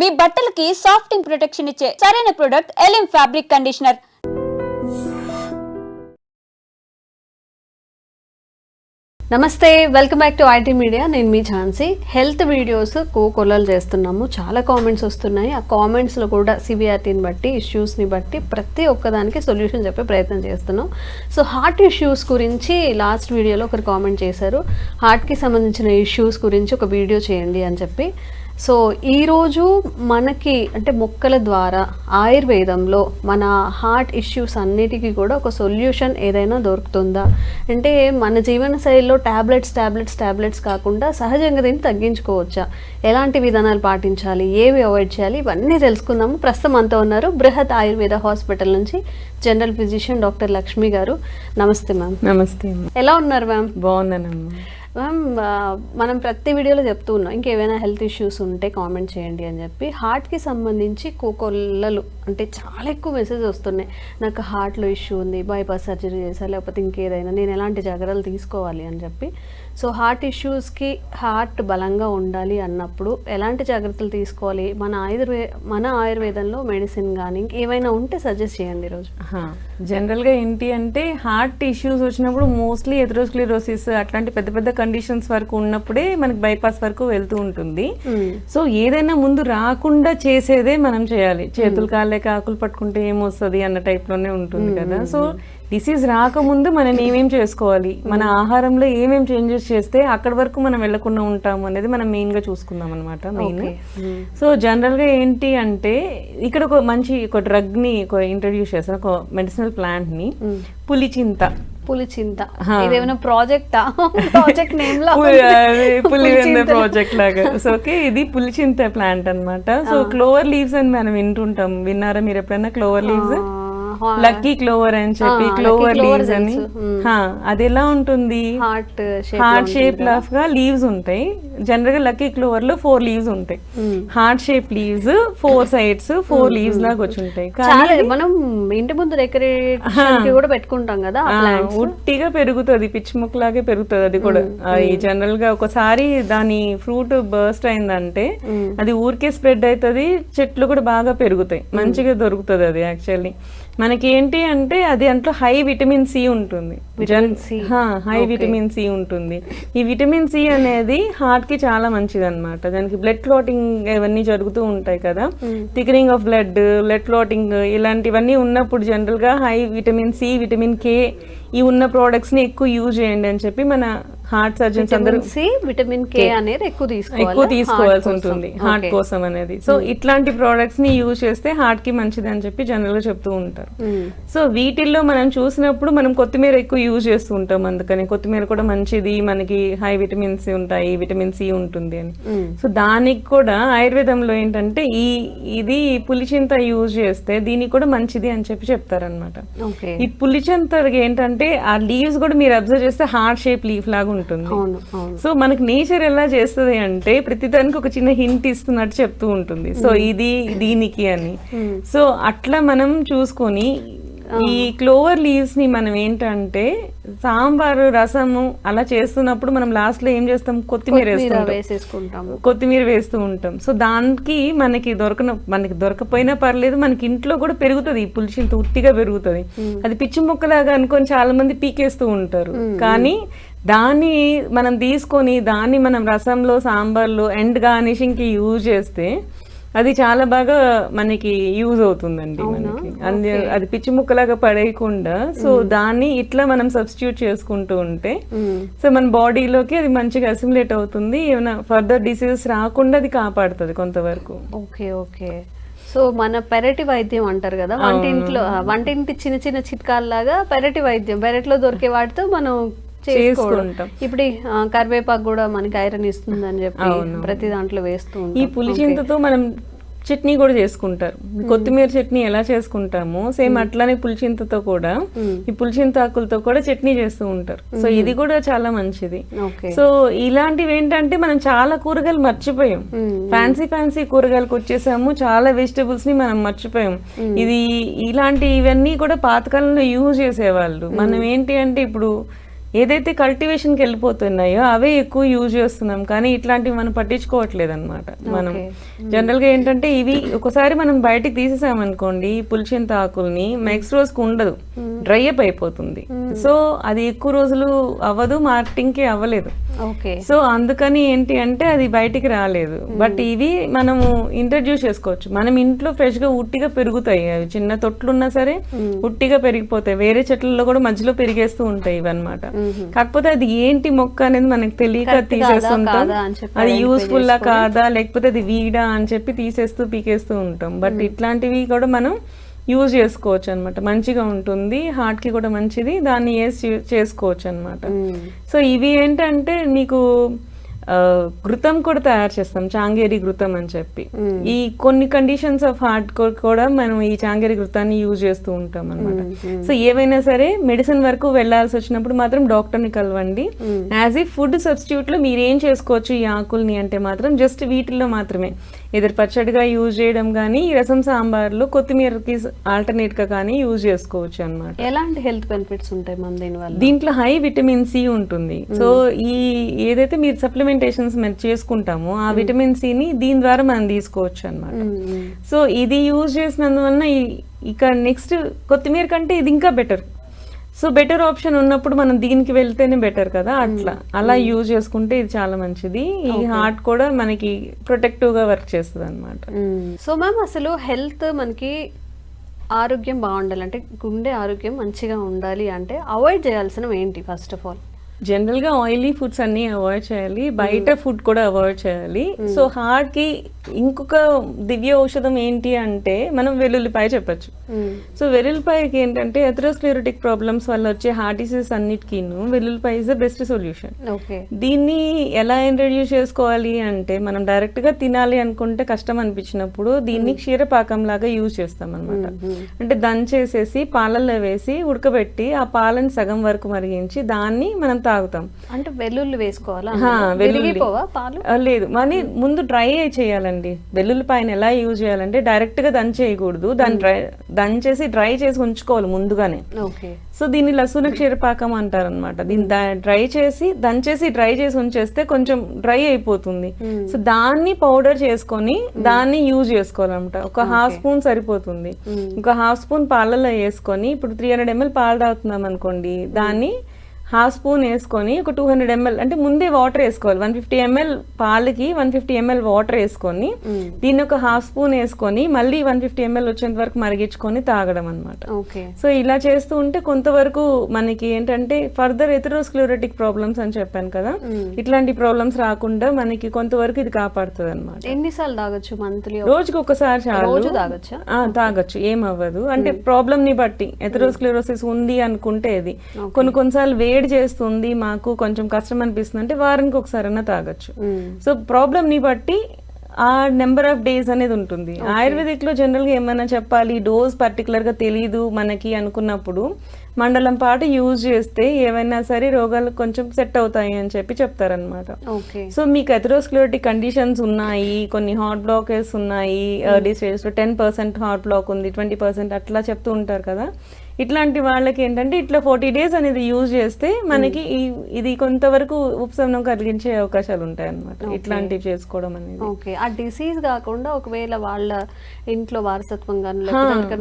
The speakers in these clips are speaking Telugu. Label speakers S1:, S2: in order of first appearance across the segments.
S1: మీ బట్టలకి సాఫ్టింగ్ ప్రొటెక్షన్ ఇచ్చే సరైన ప్రొడక్ట్ ఎలిమ్ ఫ్యాబ్రిక్ కండిషనర్
S2: నమస్తే welcome back to IT media నేను మీ ఝాన్సీ. హెల్త్ వీడియోస్ కోకొలలు చేస్తున్నాము. చాలా కామెంట్స్ వస్తున్నాయి. ఆ కామెంట్స్లో కూడా సివిఆర్టీని బట్టి ఇష్యూస్ని బట్టి ప్రతి ఒక్కదానికి సొల్యూషన్ చెప్పే ప్రయత్నం చేస్తున్నాం. సో హార్ట్ ఇష్యూస్ గురించి లాస్ట్ వీడియోలో ఒకరు కామెంట్ చేశారు. హార్ట్కి సంబంధించిన ఇష్యూస్ గురించి ఒక వీడియో చేయండి అని చెప్పి. సో ఈరోజు మనకి అంటే మొక్కల ద్వారా ఆయుర్వేదంలో మన హార్ట్ ఇష్యూస్ అన్నిటికీ కూడా ఒక సొల్యూషన్ ఏదైనా దొరుకుతుందా? అంటే మన జీవన శైలిలో ట్యాబ్లెట్స్ ట్యాబ్లెట్స్ ట్యాబ్లెట్స్ కాకుండా సహజంగా దీన్ని తగ్గించుకోవచ్చా? ఎలాంటి విధానాలు పాటించాలి? ఏవి అవాయిడ్ చేయాలి? ఇవన్నీ తెలుసుకుందాము. ప్రస్తుతం అంతా ఉన్నారు బృహత్ ఆయుర్వేద హాస్పిటల్ నుంచి జనరల్ ఫిజిషియన్ డాక్టర్ లక్ష్మి గారు. నమస్తే మ్యామ్.
S3: నమస్తే.
S2: ఎలా ఉన్నారు మ్యామ్?
S3: బాగున్నానమ్మా
S2: మ్యామ్ uh, మనం ప్రతి వీడియోలో చెప్తూ ఉన్నాం. ఇంకేమైనా హెల్త్ ఇష్యూస్ ఉంటే కామెంట్ చేయండి అని చెప్పి. హార్ట్కి సంబంధించి కోకొల్లలు అంటే చాలా ఎక్కువ మెసేజ్ వస్తున్నాయి. నాకు హార్ట్లో ఇష్యూ ఉంది బైపాస్ సర్జరీ చేసా లేకపోతే ఇంకేదైనా నేను ఎలాంటి జాగ్రత్తలు తీసుకోవాలి అని చెప్పి. సో హార్ట్ ఇష్యూస్కి హార్ట్ బలంగా ఉండాలి అన్నప్పుడు ఎలాంటి జాగ్రత్తలు తీసుకోవాలి? మన ఆయుర్వే మన ఆయుర్వేదంలో మెడిసిన్ కానీ ఏమైనా ఉంటే సజెస్ట్ చేయండి ఈరోజు.
S3: జనరల్గా ఏంటి అంటే హార్ట్ ఇష్యూస్ వచ్చినప్పుడు మోస్ట్లీ ఎథరోస్క్లిరోసిస్ అట్లాంటి పెద్ద పెద్ద కండిషన్స్ వరకు ఉన్నప్పుడే మనకి బైపాస్ వరకు వెళ్తూ ఉంటుంది. సో ఏదైనా ముందు రాకుండా చేసేదే మనం చేయాలి. చేతులు కాళ్ళకి ఆకులు పట్టుకుంటే ఏమొస్తుంది అన్న type లోనే ఉంటుంది కదా. సో డిసీజ్ రాకముందు మనం ఏమేం చేసుకోవాలి? మన ఆహారంలో ఏమేం చేంజెస్ చేస్తే అక్కడి వరకు మనం వెళ్ళకుండా ఉంటాము అనేది మనం మెయిన్గా చూసుకుందాం అనమాట మెయిన్ సో జనరల్గా ఏంటి అంటే ఇక్కడ ఒక మంచి ఒక డ్రగ్ని ఒక ఇంట్రడ్యూస్ చేస్తారు ఒక మెడిసినల్ ప్లాంట్ని. పులిచింత.
S2: పులిచింత. ఇదేమైనా ప్రాజెక్టా ప్రాజెక్ట్ నేమ్ లా
S3: పులివెంద ప్రాజెక్ట్ లాగా. సో ఓకే ఇది పులిచింత ప్లాంట్ అన్నమాట. సో క్లోవర్ లీవ్స్ అని మనం వింటుంటాం. విన్నారా మీరు ఎప్పుడైనా క్లోవర్ లీవ్స్ లక్కీ క్లోవర్ అని చెప్పి క్లోవర్ లీవ్స్ అని. అది ఎలా ఉంటుంది?
S2: హార్ట్ షేప్
S3: హార్ట్ షేప్ లాఫ్గా లీవ్స్ ఉంటాయి. జనరల్గా లక్కీ క్లోవర్లో ఫోర్ లీవ్స్ ఉంటాయి heart shape leaves four sides four leaves లాగా వచ్చి ఉంటాయి.
S2: మనం ఇంటి ముందు డెకరేషన్ కూడా పెట్టుకుంటాం కదా.
S3: ఉట్టిగా పెరుగుతుంది పిచ్చి ముక్కలాగే పెరుగుతుంది అది కూడా. అది జనరల్గా ఒకసారి దాని ఫ్రూట్ బర్స్ట్ అయిందంటే అది ఊరికే స్ప్రెడ్ అవుతుంది చెట్లు కూడా బాగా పెరుగుతాయి. మంచిగా దొరుకుతుంది అది యాక్చువల్లీ మనకి ఏంటి అంటే అది అంట్లో హై విటమిన్ సి ఉంటుంది. హై విటమిన్ సి ఉంటుంది. ఈ విటమిన్ సి అనేది హార్ట్కి చాలా మంచిది అనమాట దానికి బ్లడ్ క్లాటింగ్ ఇవన్నీ జరుగుతూ ఉంటాయి కదా. Thickening of blood blood clotting ఇలాంటివన్నీ ఉన్నప్పుడు జనరల్గా high vitamin C vitamin K ఈ ఉన్న ప్రోడక్ట్స్ని ఎక్కువ యూజ్ చేయండి అని చెప్పి మన హార్ట్ సర్జన్స్ అందరూ
S2: విటమిన్ సి విటమిన్ కే అనేది ఎక్కువ తీసుకోవాలి.
S3: ఎక్కువ తీసుకోవాల్సి ఉంటుంది. హార్ట్ కోసం అనేది. సో ఇట్లాంటి ప్రోడక్ట్స్ని యూజ్ చేస్తే హార్ట్కి మంచిది అని చెప్పి జనరల్గా చెప్తూ ఉంటారు. సో వీటిల్లో మనం చూసినప్పుడు మనం కొత్తిమీర ఎక్కువ యూజ్ చేస్తూ ఉంటాం అందుకని. కొత్తిమీర కూడా మంచిది. మనకి హై విటమిన్స్ ఉంటాయి. విటమిన్ సి ఉంటుంది అని. సో దానికి కూడా ఆయుర్వేదంలో ఏంటంటే ఈ ఇది పులిచింత యూజ్ చేస్తే దీనికి కూడా మంచిది అని చెప్పి చెప్తారనమాట ఈ పులిచింత ఏంటంటే ఆ లీవ్స్ కూడా మీరు అబ్జర్వ్ చేస్తే హార్ట్ షేప్ లీఫ్ లాగా ఉంటుంది. సో మనకి నేచర్ ఎలా చేస్తుంది అంటే ప్రతిదానికి ఒక చిన్న హింట్ ఇస్తున్నట్టు చెప్తూ ఉంటుంది. సో ఇది దీనికి అని. సో అట్లా మనం చూసుకొని ఈ క్లోవర్ లీవ్స్ని మనం ఏంటంటే సాంబారు రసము అలా చేస్తున్నప్పుడు మనం లాస్ట్లో ఏం చేస్తాం? కొత్తిమీర
S2: కొత్తిమీర
S3: వేస్తూ ఉంటాం. సో దానికి మనకి దొరకన మనకి దొరకపోయినా పర్లేదు మనకి ఇంట్లో కూడా పెరుగుతుంది. ఈ పులిచింత ఉట్టిగా పెరుగుతుంది. అది పిచ్చి మొక్కలాగా అనుకొని చాలా మంది పీకేస్తూ ఉంటారు. కానీ దాన్ని మనం తీసుకొని దాన్ని మనం రసంలో సాంబార్లో ఎండ్ గార్నిషింగ్కి యూజ్ చేస్తే అది చాలా బాగా మనకి యూజ్ అవుతుందండి మనకి. అంది అది పిచ్చి ముక్కలాగా పడేయకుండా సో దాన్ని ఇట్లా మనం సబ్స్టిట్యూట్ చేసుకుంటూ ఉంటే సో మన బాడీలోకి అది మంచిగా అసిమిలేట్ అవుతుంది ఏమైనా ఫర్దర్ డిసీజెస్ రాకుండా అది కాపాడుతుంది కొంతవరకు.
S2: Okay okay. సో మన పెరటి వైద్యం అంటారు కదా వంటింట్లో వంటింటి చిన్న చిన్న చిట్కాల్లాగా పెరటి వైద్యం పెరట్లో దొరికే వాటితో మనం చేసుకోవడం
S3: చేసుకుంటాం.
S2: ఇప్పుడు కరివేపాకు కూడా మనకి ఐరన్ ఇస్తుంది అని చెప్పి ప్రతి దాంట్లో వేస్తూ
S3: ఈ పులిచింతతో మనం చట్నీ కూడా చేసుకుంటారు. కొత్తిమీర చట్నీ ఎలా చేసుకుంటామో సేమ్ అట్లానే పులిచింతతో కూడా ఈ పులిచింత ఆకులతో కూడా చట్నీ చేస్తూ ఉంటారు. సో ఇది కూడా చాలా మంచిది. సో ఇలాంటివి ఏంటంటే మనం చాలా కూరగాయలు మర్చిపోయాం. ఫ్యాన్సీ ఫ్యాన్సీ కూరగాయలకు వచ్చేసాము. చాలా వెజిటబుల్స్ని మనం మర్చిపోయాం. ఇది ఇలాంటి ఇవన్నీ కూడా పాతకాలంలో యూజ్ చేసేవాళ్ళు. మనం ఏంటి అంటే ఇప్పుడు ఏదైతే కల్టివేషన్కి వెళ్ళిపోతున్నాయో అవే ఎక్కువ యూజ్ చేస్తున్నాం. కానీ ఇట్లాంటివి మనం పట్టించుకోవట్లేదు అనమాట మనం జనరల్గా ఏంటంటే ఇవి ఒకసారి మనం బయటికి తీసేసామనుకోండి పులిచింత ఆకుల్ని నెక్స్ట్ రోజుకి ఉండదు. డ్రై అప్ అయిపోతుంది. సో అది ఎక్కువ రోజులు అవ్వదు మార్కెటింగ్కి అవ్వలేదు. సో అందుకని ఏంటి అంటే అది బయటికి రాలేదు. బట్ ఇవి మనము ఇంట్రడ్యూస్ చేసుకోవచ్చు. మనం ఇంట్లో ఫ్రెష్గా ఉట్టిగా పెరుగుతాయి. అవి చిన్న తొట్లు ఉన్నా సరే ఉట్టిగా పెరిగిపోతాయి. వేరే చెట్లలో కూడా మధ్యలో పెరిగేస్తూ ఉంటాయి ఇవన్నమాట. కాకపోతే అది ఏంటి మొక్క అనేది మనకు తెలియక తీసేస్తుంటాం. అది యూస్ఫుల్ లా కాదా లేకపోతే అది వీడా అని చెప్పి తీసేస్తూ పీకేస్తూ ఉంటాం. బట్ ఇట్లాంటివి కూడా మనం యూజ్ చేసుకోవచ్చు అనమాట మంచిగా ఉంటుంది హార్ట్కి కూడా మంచిది దాన్ని వేసి చేసుకోవచ్చు అనమాట సో ఇవి ఏంటంటే నీకు ఘృతం కూడా తయారు చేస్తాం చాంగేరి ఘృతం అని చెప్పి. ఈ కొన్ని కండిషన్స్ ఆఫ్ హార్ట్ కూడా మనం ఈ చాంగేరి ఘృతాన్ని యూజ్ చేస్తూ ఉంటాం అనమాట సో ఏవైనా సరే మెడిసిన్ వరకు వెళ్ళాల్సి వచ్చినప్పుడు మాత్రం డాక్టర్ని కలవండి యాజ్ ఈ ఫుడ్ సబ్స్టిట్యూట్లో మీరు ఏం చేసుకోవచ్చు ఈ ఆకుల్ని అంటే మాత్రం జస్ట్ వీటిల్లో మాత్రమే. ఎదురు పచ్చడిగా యూజ్ చేయడం కానీ ఈ రసం సాంబార్లో కొత్తిమీరకి ఆల్టర్నేట్గా కానీ యూజ్ చేసుకోవచ్చు అన్నమాట.
S2: ఎలాంటి హెల్త్ బెనిఫిట్స్ ఉంటాయి మన దీని వల్ల?
S3: దీంట్లో హై విటమిన్ సి ఉంటుంది. సో ఈ ఏదైతే మీరు సప్లిమెంటేషన్స్ మేము చేసుకుంటామో ఆ విటమిన్ని దీని ద్వారా మనం తీసుకోవచ్చు అన్నమాట. సో ఇది యూజ్ చేసినందువలన ఇక నెక్స్ట్ కొత్తిమీర కంటే ఇది ఇంకా బెటర్. సో బెటర్ ఆప్షన్ ఉన్నప్పుడు మనం దీనికి వెళ్తేనే బెటర్ కదా అట్లా. అలా యూజ్ చేసుకుంటే ఇది చాలా మంచిది. ఈ హార్ట్ కూడా మనకి ప్రొటెక్టివ్గా వర్క్ చేస్తుంది అనమాట
S2: సో మ్యామ్ అసలు హెల్త్ మనకి ఆరోగ్యం బాగుండాలి అంటే గుండె ఆరోగ్యం మంచిగా ఉండాలి అంటే అవాయిడ్ చేయాల్సినవి ఏంటి ఫస్ట్ ఆఫ్ ఆల్
S3: జనరల్గా ఆయిలీ ఫుడ్స్ అన్ని అవాయిడ్ చేయాలి. బయట ఫుడ్ కూడా అవాయిడ్ చేయాలి. సో హార్ట్కి ఇంకొక దివ్య ఔషధం ఏంటి అంటే మనం వెల్లుల్లిపాయ చెప్పొచ్చు. సో వెల్లుల్లిపాయకి ఏంటంటే ఎథరోస్క్లెరోటిక్ ప్రాబ్లమ్స్ వల్ల వచ్చే హార్ట్ డిసీజ్ అన్నిటికీను వెల్లుల్లిపాయ ఇస్ ద బెస్ట్ సొల్యూషన్ దీన్ని ఎలా ఇంట్రడ్యూస్ చేసుకోవాలి అంటే మనం డైరెక్ట్గా తినాలి అనుకుంటే కష్టం అనిపించినప్పుడు దీన్ని క్షీరపాకం లాగా యూజ్ చేస్తాం అనమాట అంటే దంచేసేసి పాలల్లో వేసి ఉడకబెట్టి ఆ పాలని సగం వరకు మరిగించి దాన్ని మనం తాగుతాం.
S2: అంటే వెల్లుల్లి వేసుకోవాలా?
S3: వెల్లుల్లి. లేదు. మరి ముందు డ్రై చేయాలండి. వెల్లుల్లిపాయని ఎలా యూజ్ చేయాలంటే డైరెక్ట్గా దంచేయకూడదు దాన్ని డ్రై దంచేసి డ్రై చేసి ఉంచుకోవాలి ముందుగానే. సో దీన్ని లసున క్షీరపాకం అంటారు అనమాట దీన్ని డ్రై చేసి దంచేసి డ్రై చేసి ఉంచేస్తే కొంచెం డ్రై అయిపోతుంది. సో దాన్ని పౌడర్ చేసుకొని దాన్ని యూజ్ చేసుకోవాలన్నమాట. ఒక హాఫ్ స్పూన్ సరిపోతుంది. ఒక హాఫ్ స్పూన్ పాలలో వేసుకొని ఇప్పుడు త్రీ హండ్రెడ్ ఎంఎల్ పాలు తాగుతున్నాం అనుకోండి దాన్ని హాఫ్ స్పూన్ వేసుకొని ఒక టూ హండ్రెడ్ ఎంఎల్ అంటే ముందే వాటర్ వేసుకోవాలి. వన్ ఫిఫ్టీ ఎంఎల్ పాలకి వన్ ఫిఫ్టీ ఎంఎల్ వాటర్ వేసుకొని దీన్ని ఒక హాఫ్ స్పూన్ వేసుకొని మళ్ళీ వన్ ఫిఫ్టీ ఎంఎల్ వచ్చేంత వరకు మరిగించుకొని తాగడం అనమాట సో ఇలా చేస్తూ ఉంటే కొంతవరకు మనకి ఏంటంటే ఫర్దర్ ఎథరోస్క్లెరోటిక్ ప్రాబ్లమ్స్ అని చెప్పాను కదా ఇట్లాంటి ప్రాబ్లమ్స్ రాకుండా మనకి కొంతవరకు ఇది కాపాడుతుంది అనమాట
S2: ఎన్నిసార్లు తాగొచ్చు మంత్లీ?
S3: రోజుకి ఒకసారి చాలు.
S2: రోజు తాగొచ్చా?
S3: ఆ, తాగొచ్చు. ఏం అవ్వదు. అంటే ప్రాబ్లమ్ని బట్టి ఎథరోస్క్లెరోసిస్ ఉంది అనుకుంటే ఇది. కొన్ని కొన్నిసార్లు వేడి చేస్తుంది మాకు కొంచెం కష్టం అనిపిస్తుంది అంటే వారానికి ఒకసారైనా తాగొచ్చు. సో ప్రాబ్లమ్ని బట్టి ఆ నెంబర్ ఆఫ్ డేస్ అనేది ఉంటుంది. ఆయుర్వేదిక్లో జనరల్గా ఏమైనా చెప్పాలి? డోస్ పర్టికులర్గా తెలియదు మనకి అనుకున్నప్పుడు మండలం పాటు యూజ్ చేస్తే ఏవైనా సరే రోగాలు కొంచెం సెట్ అవుతాయి అని చెప్పి చెప్తారనమాట సో మీకు ఎథరోస్క్లెరోటిక్ కండిషన్స్ ఉన్నాయి కొన్ని హార్ట్ బ్లాకేజ్ ఉన్నాయి ఎర్లీ స్టేజ్లో టెన్ పర్సెంట్ హార్ట్ బ్లాక్ ఉంది ట్వంటీ పర్సెంట్ అట్లా చెప్తూ ఉంటారు కదా. ఇట్లాంటి వాళ్ళకి ఏంటంటే ఇట్లా ఫార్టీ డేస్ అనేది యూజ్ చేస్తే మనకి ఇది కొంతవరకు ఉపశమనం కలిగించే అవకాశాలు ఉంటాయి అన్నమాట ఇట్లాంటివి చేసుకోవడం అనేది.
S2: ఓకే. ఆ డిసీజ్ కాకుండా ఒకవేళ వాళ్ళ ఇంట్లో వారసత్వం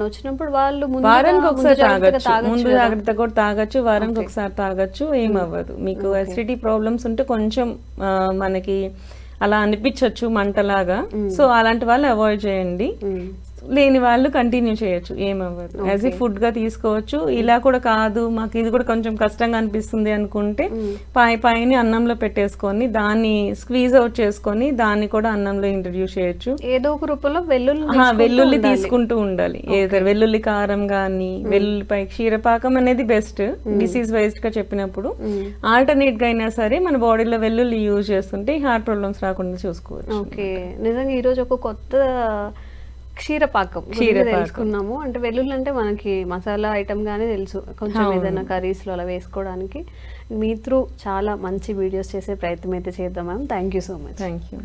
S2: వచ్చినప్పుడు వాళ్ళు
S3: వారానికి
S2: ముందు
S3: ఒకసారి తాగొచ్చు. ముందు? జాగ్రత్త కూడా తాగొచ్చు వారానికి ఒకసారి తాగొచ్చు ఏం అవ్వదు. మీకు ఎసిడిటీ ప్రాబ్లమ్స్ ఉంటే కొంచెం మనకి అలా అనిపించవచ్చు మంటలాగా. సో అలాంటి వాళ్ళు అవాయిడ్ చేయండి. లేని వాళ్ళు కంటిన్యూ చేయొచ్చు ఏమవ్వదు. యాజ్ ఏ ఫుడ్గా తీసుకోవచ్చు. ఇలా కూడా కాదు మాకు ఇది కూడా కొంచెం కష్టంగా అనిపిస్తుంది అనుకుంటే పై పైన అన్నంలో పెట్టేసుకొని దాన్ని స్క్వీజ్ అవుట్ చేసుకొని దాన్ని కూడా అన్నంలో ఇంట్రడ్యూస్ చేయొచ్చు.
S2: ఏదో ఒక రూపంలో వెల్లుల్లి
S3: వెల్లుల్లి తీసుకుంటూ ఉండాలి. ఏదో వెల్లుల్లి కారం గాని వెల్లుల్లిపై క్షీరపాకం అనేది బెస్ట్ డిసీజ్ వైజ్గా చెప్పినప్పుడు ఆల్టర్నేట్గా అయినా సరే మన బాడీలో వెల్లుల్లి యూజ్ చేస్తుంటే హార్ట్ ప్రాబ్లమ్స్ రాకుండా చూసుకోవచ్చు.
S2: ఓకే నిజంగా ఈ రోజు ఒక కొత్త క్షీరపాకం. గురించి తెలుసుకున్నాము. అంటే వెల్లుల్లి అంటే మనకి మసాలా ఐటమ్ గానే తెలుసు. కొంచెం ఏదైనా కర్రీస్లో అలా వేసుకోవడానికి. మీ త్రూ చాలా మంచి వీడియోస్ చేసే ప్రయత్నం అయితే చేద్దాం ma'am. Thank you so much.
S3: Thank you.